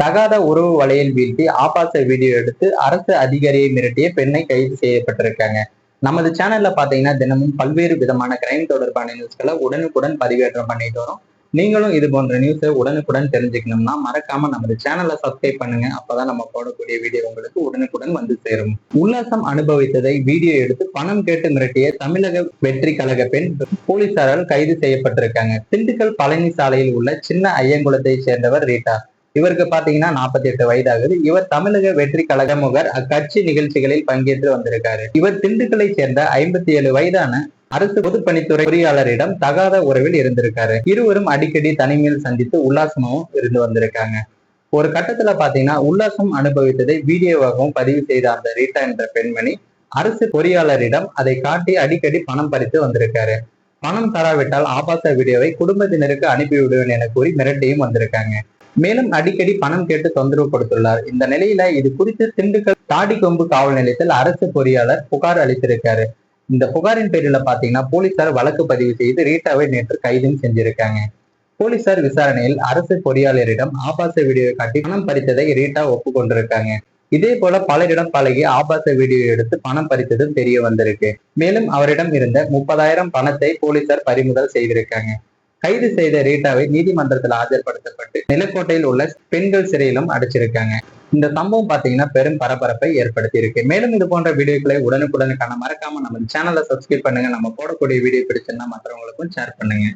தகாத உறவு வலையில் வீழ்த்தி ஆபாச வீடியோ எடுத்து அரசு அதிகாரியை மிரட்டிய பெண்ணை கைது செய்யப்பட்டிருக்காங்க. நமது சேனல்ல பாத்தீங்கன்னா தினமும் பல்வேறு விதமான கிரைம் தொடர்பான நியூஸ்களை உடனுக்குடன் பதிவேற்றம் பண்ணிட்டு வரோம். நீங்களும் இது போன்ற நியூஸை உடனுக்குடன் தெரிஞ்சுக்கணும்னா மறக்காம நமது சேனலை சப்ஸ்கிரைப் பண்ணுங்க. அப்பதான் நம்ம போடக்கூடிய வீடியோ உங்களுக்கு உடனுக்குடன் வந்து சேரும். உல்லாசம் அனுபவித்ததை வீடியோ எடுத்து பணம் கேட்டு மிரட்டிய தமிழக வெற்றி கழக பெண் போலீசாரால் கைது செய்யப்பட்டிருக்காங்க. திண்டுக்கல் பழனி சாலையில் உள்ள சின்ன ஐயங்குளத்தை சேர்ந்தவர் ரீட்டா. இவருக்கு பாத்தீங்கன்னா நாற்பத்தி எட்டு வயதாகுது. இவர் தமிழக வெற்றி கழக முகர் அக்கட்சி நிகழ்ச்சிகளில் பங்கேற்று வந்திருக்காரு. இவர் திண்டுக்கலை சேர்ந்த ஐம்பத்தி ஏழு வயதான அரசு பொதுப்பணித்துறை பொறியாளரிடம் தகாத உறவில் இருந்திருக்காரு. இருவரும் அடிக்கடி தனிமையில் சந்தித்து உல்லாசமும் இருந்து வந்திருக்காங்க. ஒரு கட்டத்துல பாத்தீங்கன்னா உல்லாசம் அனுபவித்ததை வீடியோவாகவும் பதிவு செய்த அந்த ரீட்டா என்ற பெண்மணி அரசு பொறியாளரிடம் அதை காட்டி அடிக்கடி பணம் பறித்து வந்திருக்காரு. பணம் தராவிட்டால் ஆபாச வீடியோவை குடும்பத்தினருக்கு அனுப்பி விடுவேன் என கூறி மிரட்டியும் வந்திருக்காங்க. மேலும் அடிக்கடி பணம் கேட்டு தொந்தரவு கொடுத்துள்ளார். இந்த நிலையில இது குறித்து திண்டுக்கல் தாடிக்கொம்பு காவல் நிலையத்தில் அரசு பொறியாளர் புகார் அளித்திருக்காரு. இந்த புகாரின் பேரில் பாத்தீங்கன்னா போலீசார் வழக்கு பதிவு செய்து ரீட்டாவை நேற்று கைதும் செஞ்சிருக்காங்க. போலீசார் விசாரணையில் அரசு பொறியாளரிடம் ஆபாச வீடியோ காட்டி பணம் பறித்ததை ரீட்டா ஒப்புக்கொண்டிருக்காங்க. இதே போல பலரிடம் பழகி ஆபாச வீடியோ எடுத்து பணம் பறித்ததும் தெரிய வந்திருக்கு. மேலும் அவரிடம் இருந்த முப்பதாயிரம் பணத்தை போலீசார் பறிமுதல் செய்திருக்காங்க. கைது செய்த ரீட்டாவை நீதிமன்றத்தில் ஆஜர்படுத்தப்பட்டு நிலக்கோட்டையில் உள்ள பெண்கள் சிறையிலும் அடைச்சிருக்காங்க. இந்த சம்பவம் பாத்தீங்கன்னா பெரும் பரபரப்பை ஏற்படுத்தி இருக்கு மேலும் இது போன்ற வீடியோக்களை உடனுக்குடனுக்கான மறக்காம நம்ம சேனலை சப்ஸ்கிரைப் பண்ணுங்க. நம்ம போடக்கூடிய வீடியோ பிடிச்சிருந்தா மற்றவங்களுக்கும் ஷேர் பண்ணுங்க.